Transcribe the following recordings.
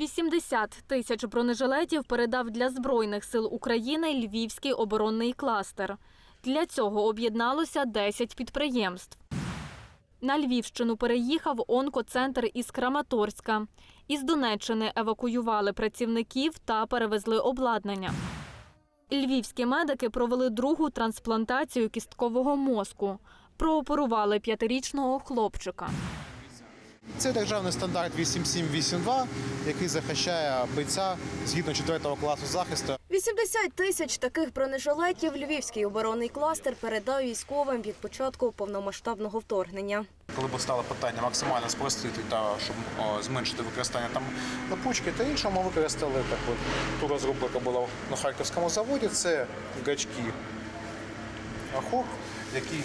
80 тисяч бронежилетів передав для Збройних сил України Львівський оборонний кластер. Для цього об'єдналося 10 підприємств. На Львівщину переїхав онкоцентр із Краматорська. Із Донеччини евакуювали працівників та перевезли обладнання. Львівські медики провели другу трансплантацію кісткового мозку. Прооперували п'ятирічного хлопчика. Це державний стандарт 8782, який захищає бійця згідно 4 класу захисту. 80 тисяч таких бронежилетів Львівський оборонний кластер передав військовим від початку повномасштабного вторгнення. Коли постало питання максимально спростити та щоб о, зменшити використання там липучки та іншого, ми використали так от ту розробку, яка була на харківському заводі. Це гачки АХОП, які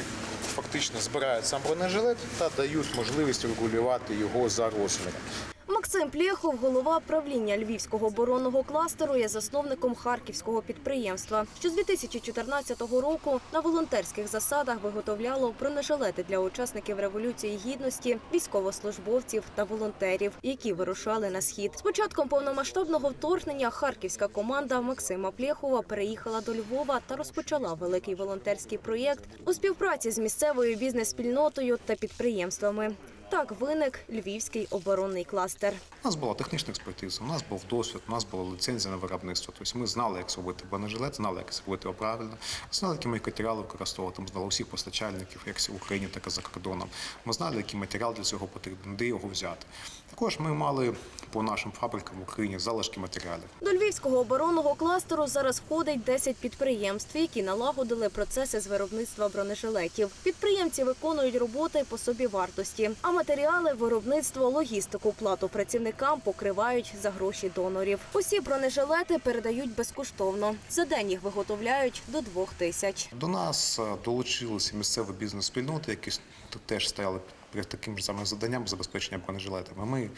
фактично збирають сам бронежилет та дають можливість регулювати його за розміром. Максим Плєхов, голова правління Львівського оборонного кластеру, є засновником харківського підприємства, що з 2014 року на волонтерських засадах виготовляло бронежилети для учасників революції гідності, військовослужбовців та волонтерів, які вирушали на схід. З початком повномасштабного вторгнення харківська команда Максима Плєхова переїхала до Львова та розпочала великий волонтерський проєкт у співпраці з місцевою бізнес-спільнотою та підприємствами. Так виник Львівський оборонний кластер. У нас була технічна експертиза, у нас був досвід, у нас була ліцензія на виробництво. Тобто ми знали, як зробити бронежилет, знали, як зробити його правильно, знали, які матеріали використовувати. Ми знали усіх постачальників, як в Україні, так і за кордоном. Ми знали, який матеріал для цього потрібен, де його взяти. Також ми мали по нашим фабрикам в Україні залишки матеріалів. До Львівського оборонного кластеру зараз входить 10 підприємств, які налагодили процеси з виробництва бронежилетів. Підприємці виконують роботи по собі вартості, а матеріали, виробництво, логістику, плату працівникам покривають за гроші донорів. Усі бронежилети передають безкоштовно. За день їх виготовляють до двох тисяч. До нас е, долучилися місцеві бізнес-спільноти, які теж стояли таким ж самим заданням забезпечення бронежилетами. Ми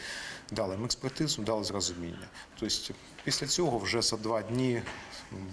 дали їм експертизу, дали зрозуміння. Тобто після цього вже за два дні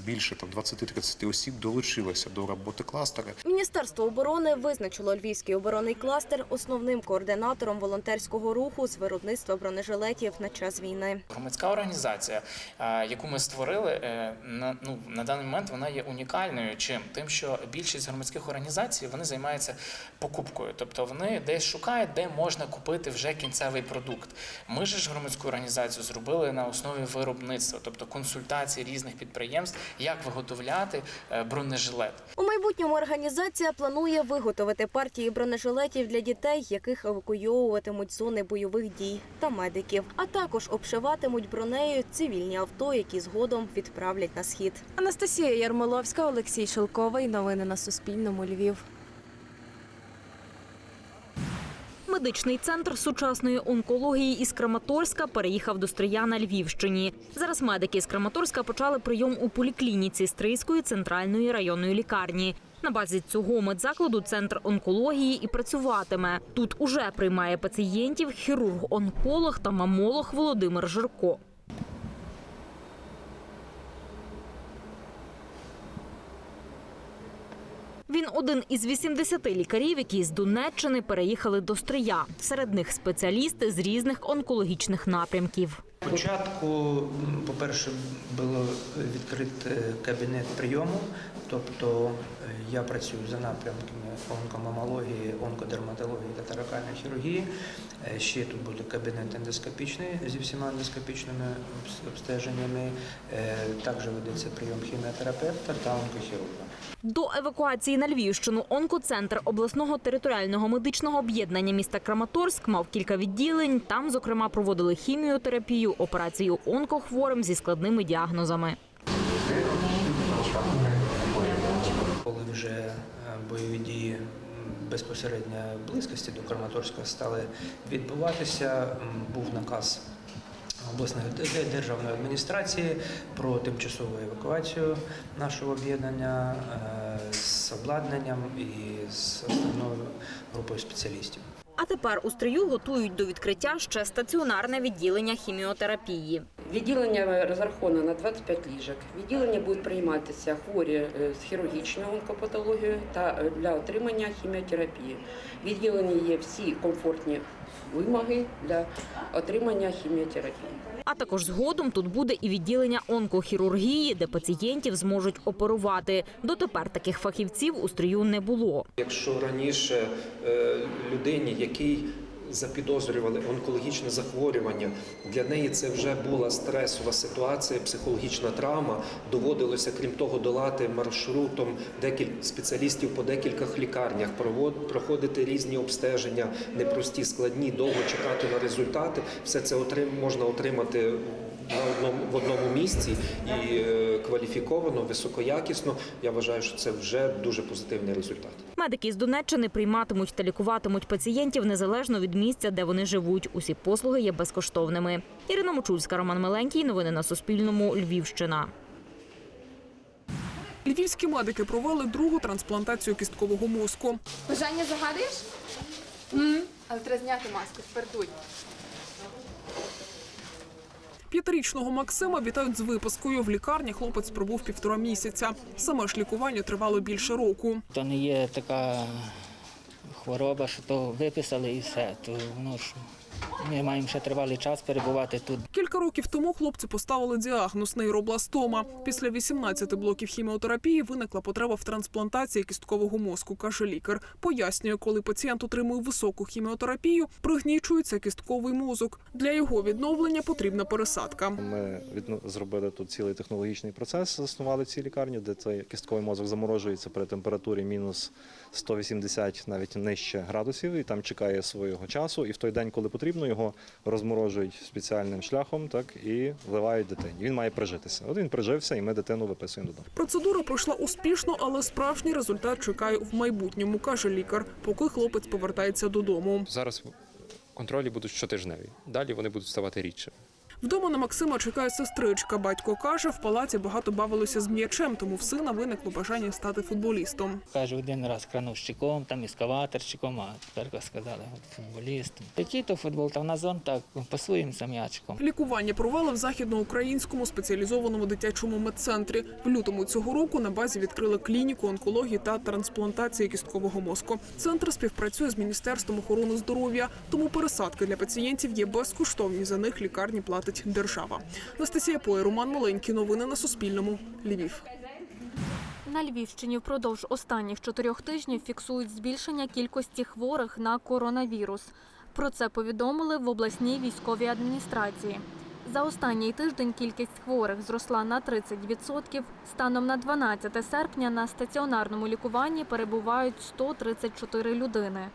більше там 20-30 осіб долучилося до роботи кластера. Міністерство оборони визначило Львівський оборонний кластер основним координатором волонтерського руху з виробництва бронежилетів на час війни. Громадська організація, е, яку ми створили, е, на ну на даний момент вона є унікальною. Чим тим, що більшість громадських організацій вони займаються покупкою, тобто вони десь шукають, де можна купити вже кінцевий продукт. Ми ж громадську організацію зробили на основі виробництва, тобто консультації різних підприємств, як виготовляти е, бронежилет. У майбутньому організація планує виготовити партії бронежилетів для дітей, яких евакуйовуватимуть з зони бойових дій та медиків, а також обшиватимуть бронею цивільні авто, які згодом відправлять на схід. Анастасія Ярмоловська, Олексій Шелковий. Новини на Суспільному. Львів. Медичний центр сучасної онкології із Краматорська переїхав до Стрия на Львівщині. Зараз медики з Краматорська почали прийом у поліклініці Стрийської центральної районної лікарні. На базі цього медзакладу центр онкології і працюватиме. Тут уже приймає пацієнтів хірург-онколог та мамолог Володимир Жирко. Він один із 80 лікарів, які з Донеччини переїхали до Стрия. Серед них спеціалісти з різних онкологічних напрямків. Спочатку, по-перше, було відкритий кабінет прийому, тобто е, я працюю за напрямками онкомамології, онкодерматології та таракальної хірургії. Е, Ще тут буде кабінет ендоскопічний зі всіма ендоскопічними обстеженнями. Е, Також ведеться прийом хіміотерапевта та онкохірурга. До евакуації на Львівщину онкоцентр обласного територіального медичного об'єднання міста Краматорськ мав кілька відділень. Там, зокрема, проводили хіміотерапію, операцію онкохворим зі складними діагнозами. Коли вже е, бойові дії безпосередньо близькості до Краматорська стали відбуватися, був наказ обласної державної адміністрації про тимчасову евакуацію нашого об'єднання е, з обладнанням і з основною групою спеціалістів. А тепер у стрію готують до відкриття ще стаціонарне відділення хіміотерапії. Відділення розраховано на 25 ліжок. Відділення будуть прийматися хворі е, з хірургічною онкопатологією та е, для отримання хіміотерапії. Відділення є всі комфортні вимоги для отримання хіміотерапії. А також згодом тут буде і відділення онкохірургії, де пацієнтів зможуть оперувати. Дотепер таких фахівців у стрію не було. Якщо раніше е, людині, який запідозрювали онкологічне захворювання, для неї це вже була стресова ситуація, психологічна травма. Доводилося, крім того, долати маршрутом декілька спеціалістів по декількох лікарнях, проходити різні обстеження, непрості, складні, довго чекати на результати. Все це можна отримати на одному в одному місці і е, кваліфіковано, високоякісно. Я вважаю, що це вже дуже позитивний результат. Медики з Донеччини прийматимуть та лікуватимуть пацієнтів незалежно від місця, де вони живуть. Усі послуги є безкоштовними. Ірина Мочульська, Роман Миленький. Новини на Суспільному. Львівщина. Львівські медики провели другу трансплантацію кісткового мозку. Бажання загадуєш? Але треба зняти маску, тепер дуй. П'ятирічного Максима вітають з випускою. В лікарні хлопець пробув півтора місяця. Саме ж лікування тривало більше року. То не є така хвороба, що то виписали і все. То воно ж ми маємо ще тривалий час перебувати тут. Кілька років тому хлопцю поставили діагноз нейробластома. Після 18 блоків хіміотерапії виникла потреба в трансплантації кісткового мозку, каже лікар. Пояснює, коли пацієнт отримує високу хіміотерапію, пригнічується кістковий мозок. Для його відновлення потрібна пересадка. Ми відно- зробили тут цілий технологічний процес, заснували в цій лікарні, де цей кістковий мозок заморожується при температурі мінус 180, навіть нижче градусів, і там чекає свого часу. І в той день, коли потрібно, його розморожують спеціальним шляхом, так і вливають дитині. Він має прижитися. От він прижився, і ми дитину виписуємо додому. Процедура пройшла успішно, але справжній результат чекає в майбутньому, каже лікар, поки хлопець повертається додому. Зараз контролі будуть щотижневі. Далі вони будуть ставати рідше. Вдома на Максима чекає сестричка. Батько каже, в палаці багато бавилося з м'ячем, тому в сина виникло бажання стати футболістом. Каже, один раз крановщиком, там ескаваторщиком, а тепер сказали футболістом. Який то футбол, там на зон так пасуємося м'ячиком. Лікування провели в західноукраїнському спеціалізованому дитячому медцентрі. В лютому цього року на базі відкрили клініку онкології та трансплантації кісткового мозку. Центр співпрацює з міністерством охорони здоров'я, тому пересадки для пацієнтів є безкоштовні. За них лікарні платить держава. Анастасія Поє, Роман Маленький. Новини на Суспільному. Львів. На Львівщині впродовж останніх чотирьох тижнів фіксують збільшення кількості хворих на коронавірус. Про це повідомили в обласній військовій адміністрації. За останній тиждень кількість хворих зросла на 30%. Станом на 12 серпня на стаціонарному лікуванні перебувають 134 людини.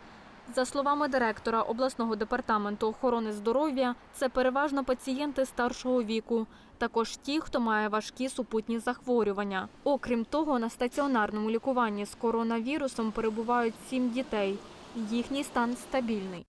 За словами директора обласного департаменту охорони здоров'я, це переважно пацієнти старшого віку, також ті, хто має важкі супутні захворювання. Окрім того, на стаціонарному лікуванні з коронавірусом перебувають сім дітей. Їхній стан стабільний.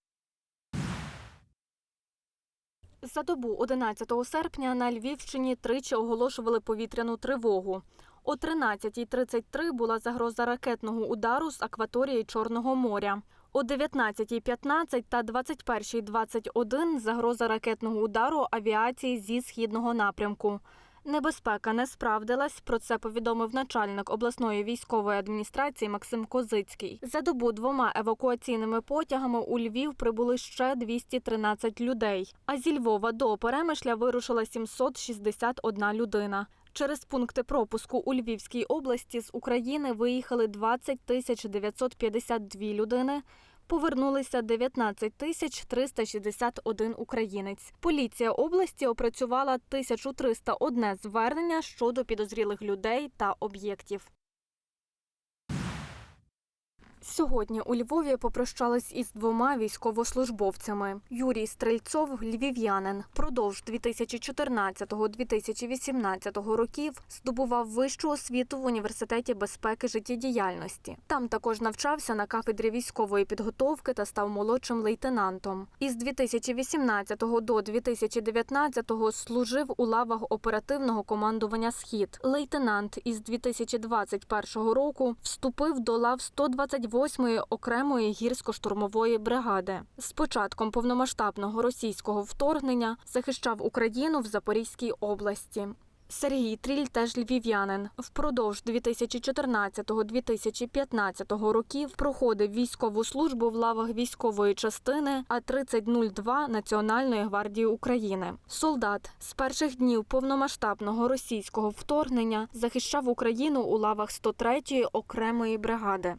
За добу 11 серпня на Львівщині тричі оголошували повітряну тривогу. О 13.33 була загроза ракетного удару з акваторії Чорного моря. О 19.15 та 21.21 загроза ракетного удару авіації зі східного напрямку. Небезпека не справдилась. Про це повідомив начальник обласної військової адміністрації Максим Козицький. За добу двома евакуаційними потягами у Львів прибули ще 213 людей. А зі Львова до Перемишля вирушила 761 людина. Через пункти пропуску у Львівській області з України виїхали 20 тисяч 952 людини. Повернулися 19 тисяч 361 українець. Поліція області опрацювала 1301 звернення щодо підозрілих людей та об'єктів. Сьогодні у Львові попрощались із двома військовослужбовцями. Юрій Стрельцов, львів'янин, продовж 2014-2018 років здобував вищу освіту в університеті безпеки життєдіяльності. Там також навчався на кафедрі військової підготовки та став молодшим лейтенантом. Із 2018 до 2019 служив у лавах оперативного командування Схід. Лейтенант із 2021 року вступив до лав 128-ї окремої гірсько-штурмової бригади. З початком повномасштабного російського вторгнення захищав Україну в Запорізькій області. Сергій Тріль теж львів'янин. Впродовж 2014-2015 років проходив військову службу в лавах військової частини А-3002 Національної гвардії України. Солдат з перших днів повномасштабного російського вторгнення захищав Україну у лавах 103-ї окремої бригади.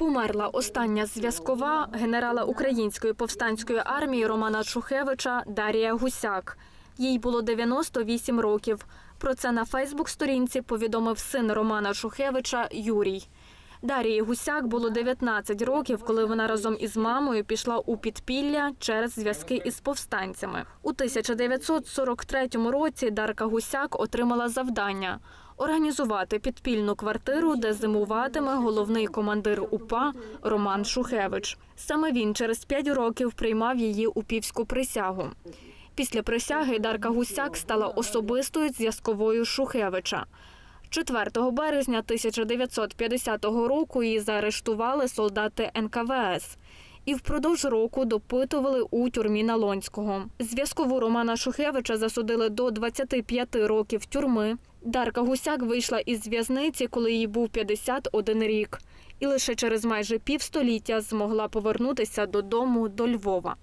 Померла остання зв'язкова генерала Української повстанської армії Романа Шухевича Дарія Гусяк. Їй було 98 років. Про це на Фейсбук-сторінці повідомив син Романа Шухевича Юрій. Дарії Гусяк було 19 років, коли вона разом із мамою пішла у підпілля через зв'язки із повстанцями. У 1943 році Дарка Гусяк отримала завдання організувати підпільну квартиру, де зимуватиме головний командир УПА Роман Шухевич. Саме він через п'ять років приймав її упівську присягу. Після присяги Дарка Гусяк стала особистою зв'язковою Шухевича. 4 березня 1950 року її заарештували солдати НКВС і впродовж року допитували у тюрмі Налонського. Зв'язкову Романа Шухевича засудили до 25 років тюрми. Дарка Гусяк вийшла із в'язниці, коли їй був 51 рік, і лише через майже півстоліття змогла повернутися додому до Львова.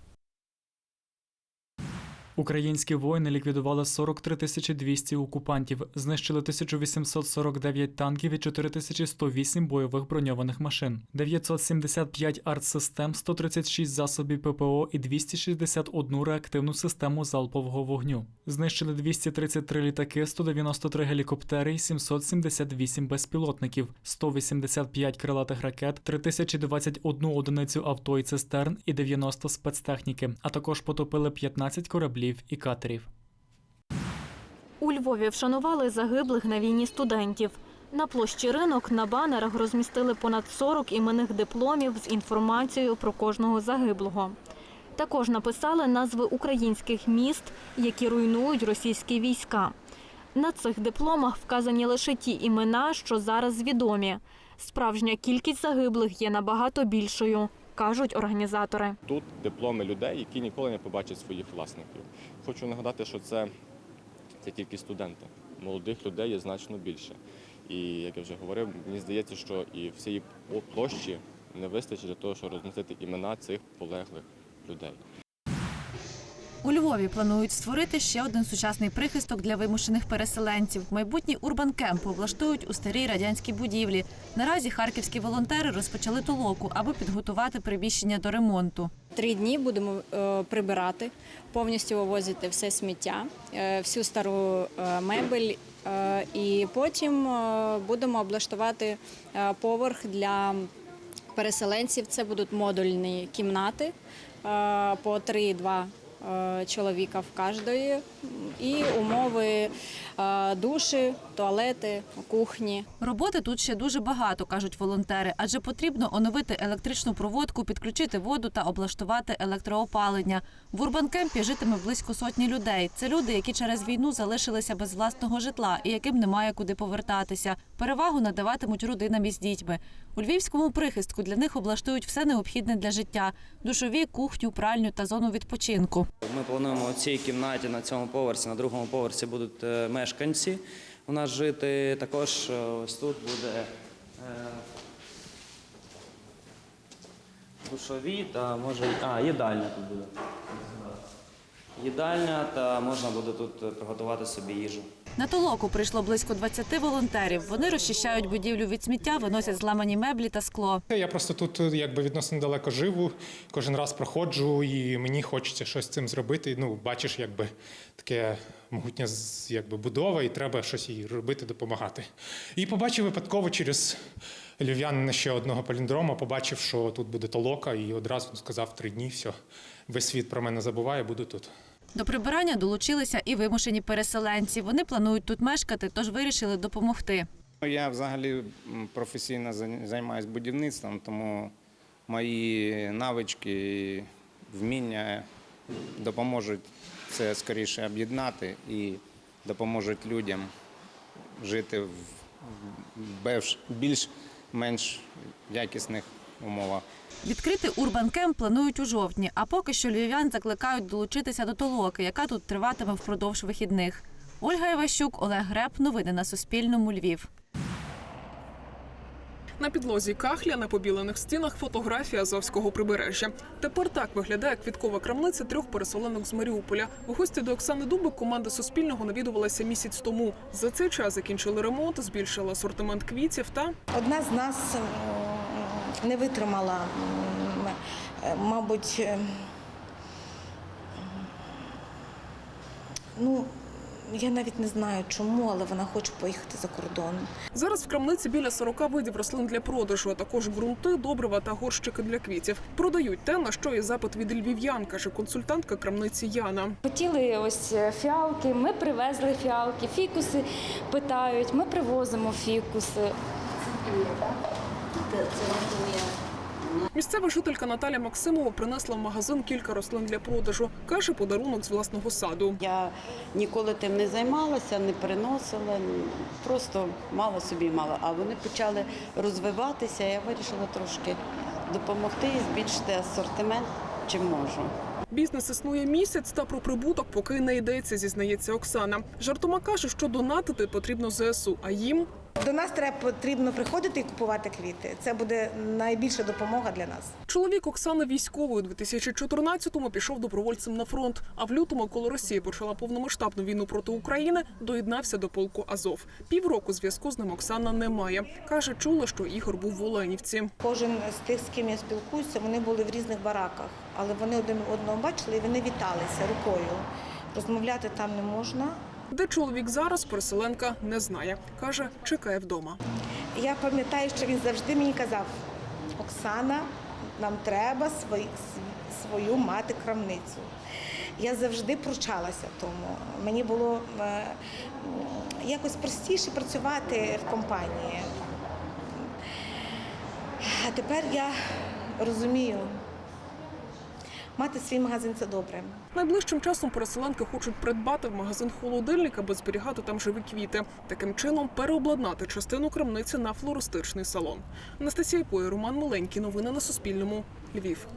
Українські воїни ліквідували 43 тисячі 200 окупантів, знищили 1849 танків і 4108 бойових броньованих машин, 975 артсистем, 136 засобів ППО і 261 реактивну систему залпового вогню. Знищили 233 літаки, 193 гелікоптери і 778 безпілотників, 185 крилатих ракет, 3021 одиницю авто і цистерн і 90 спецтехніки, а також потопили 15 кораблів і катерів. У Львові вшанували загиблих на війні студентів. На площі ринок на банерах розмістили понад 40 іменних дипломів з інформацією про кожного загиблого. Також написали назви українських міст, які руйнують російські війська. На цих дипломах вказані лише ті імена, що зараз відомі. Справжня кількість загиблих є набагато більшою, кажуть організатори. Тут дипломи людей, які ніколи не побачать своїх власників. Хочу нагадати, що це, це тільки студенти. Молодих людей є значно більше. І як я вже говорив, мені здається, що і всієї площі не вистачить для того, щоб розмістити імена цих полеглих людей. У Львові планують створити ще один сучасний прихисток для вимушених переселенців. Майбутній урбан кемп облаштують у старій радянській будівлі. Наразі харківські волонтери розпочали толоку, аби підготувати приміщення до ремонту. Три дні будемо е, прибирати, повністю вивозити все сміття, е, всю стару е, мебель. І потім будемо облаштувати поверх для переселенців. Це будуть модульні кімнати по 3-2 е, чоловіка в кожної. І умови е, душі, туалети, кухні. Роботи тут ще дуже багато, кажуть волонтери, адже потрібно оновити електричну проводку, підключити воду та облаштувати електроопалення. В урбанкемпі житиме близько сотні людей. Це люди, які через війну залишилися без власного житла і яким немає куди повертатися. Перевагу надаватимуть родинам із дітьми. У львівському прихистку для них облаштують все необхідне для життя: душові, кухню, пральню та зону відпочинку. Ми плануємо у цій кімнаті на цьому поверсі, на другому поверсі будуть е, мешканці у нас жити. Також е, ось тут буде е, душові та може а, їдальня тут буде. Їдальня та можна буде тут е, приготувати собі їжу. На толоку прийшло близько 20 волонтерів. Вони розчищають будівлю від сміття, виносять зламані меблі та скло. Я просто тут якби відносно далеко живу, кожен раз проходжу, і мені хочеться щось з цим зробити. Ну, бачиш, якби таке могутня якби будова, і треба щось їй робити, допомагати. І побачив випадково через львів'янина ще одного паліндрома, побачив, що тут буде толока, і одразу сказав три дні, все, весь світ про мене забуває, буду тут. До прибирання долучилися і вимушені переселенці. Вони планують тут мешкати, тож вирішили допомогти. Я взагалі професійно займаюся будівництвом, тому мої навички і вміння допоможуть це скоріше об'єднати і допоможуть людям жити в більш- більш-менш якісних умовах. Відкрити Урбанкем планують у жовтні, а поки що львів'ян закликають долучитися до толоки, яка тут триватиме впродовж вихідних. Ольга Іващук, Олег Греб. Новини на Суспільному. Львів. На підлозі кахля на побілених стінах фотографія Азовського прибережжя. Тепер так виглядає квіткова крамниця трьох переселенок з Маріуполя. В гості до Оксани Дубик команда Суспільного навідувалася місяць тому. За цей час закінчили ремонт, збільшили асортимент квітів та Одна з нас не витримала, мабуть, е, ну, я навіть не знаю чому, але вона хоче поїхати за кордон. Зараз в крамниці біля 40 видів рослин для продажу, а також ґрунти, добрива та горщики для квітів. Продають те, на що є запит від львів'ян, каже консультантка крамниці Яна. Хотіли ось фіалки, ми привезли фіалки, фікуси питають, ми привозимо фікуси. Місцева жителька Наталя Максимова принесла в магазин кілька рослин для продажу. Каже, подарунок з власного саду. Я ніколи тим не займалася, не переносила, просто мала собі мала. А вони почали розвиватися. Я вирішила трошки допомогти і збільшити асортимент, чим можу. Бізнес існує місяць, та про прибуток поки не йдеться, зізнається Оксана. Жартома каже, що донатити потрібно ЗСУ, а їм До нас треба потрібно приходити і купувати квіти. Це буде найбільша допомога для нас. Чоловік Оксани військової у 2014-му пішов добровольцем на фронт. А в лютому, коли Росія почала повномасштабну війну проти України, доєднався до полку Азов. Півроку зв'язку з ним Оксана не має. каже, чула, що Ігор був в Оленівці. Кожен з тих, з ким я спілкуюся, вони були в різних бараках, але вони один одного бачили і вони віталися рукою. Розмовляти там не можна. Де чоловік зараз, переселенка не знає. каже, чекає вдома. Я пам'ятаю, що він завжди мені казав: Оксана, нам треба свою мати крамницю. Я завжди пручалася тому. Мені було е, якось простіше працювати в компанії. А тепер я розумію, мати свій магазин це добре. Найближчим часом переселенки хочуть придбати в магазин холодильник, аби зберігати там живі квіти. Таким чином переобладнати частину крамниці на флористичний салон. Анастасія Пой, Роман Маленький. Новини на Суспільному. Львів.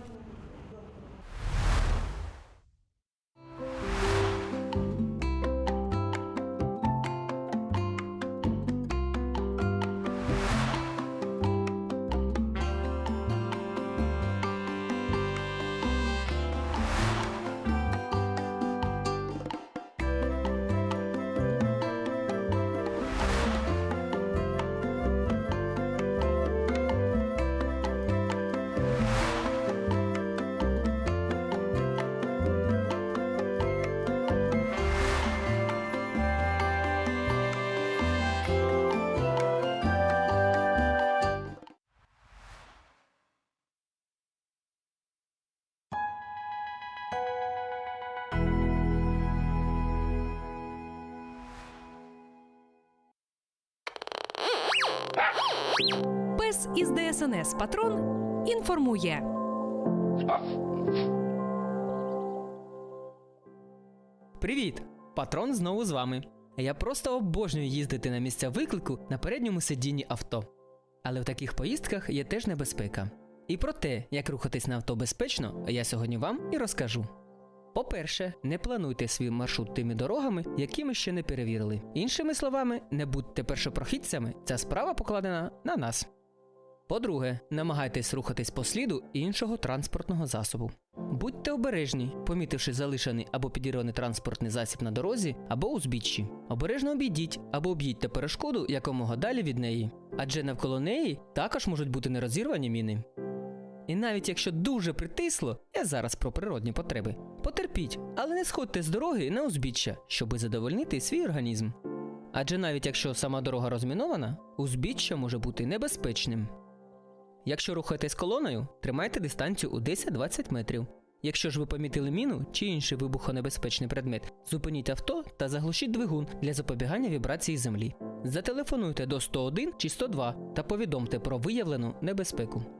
Пес із ДСНС Патрон інформує. Привіт! Патрон знову з вами. Я просто обожнюю їздити на місця виклику на передньому сидінні авто. Але в таких поїздках є теж небезпека. І про те, як рухатись на авто безпечно, я сьогодні вам і розкажу. По-перше, не плануйте свій маршрут тими дорогами, які ми ще не перевірили. Іншими словами, не будьте першопрохідцями, ця справа покладена на нас. По-друге, намагайтесь рухатись по сліду іншого транспортного засобу. Будьте обережні, помітивши залишений або підірваний транспортний засіб на дорозі або узбіччі. Обережно обійдіть або об'їдьте перешкоду якомога далі від неї, адже навколо неї також можуть бути нерозірвані міни. І навіть якщо дуже притисло, я зараз про природні потреби. Потерпіть, але не сходьте з дороги на узбіччя, щоби задовольнити свій організм. Адже навіть якщо сама дорога розмінована, узбіччя може бути небезпечним. Якщо рухаєтесь колоною, тримайте дистанцію у 10-20 метрів. Якщо ж ви помітили міну чи інший вибухонебезпечний предмет, зупиніть авто та заглушіть двигун для запобігання вібрації землі. Зателефонуйте до 101 чи 102 та повідомте про виявлену небезпеку.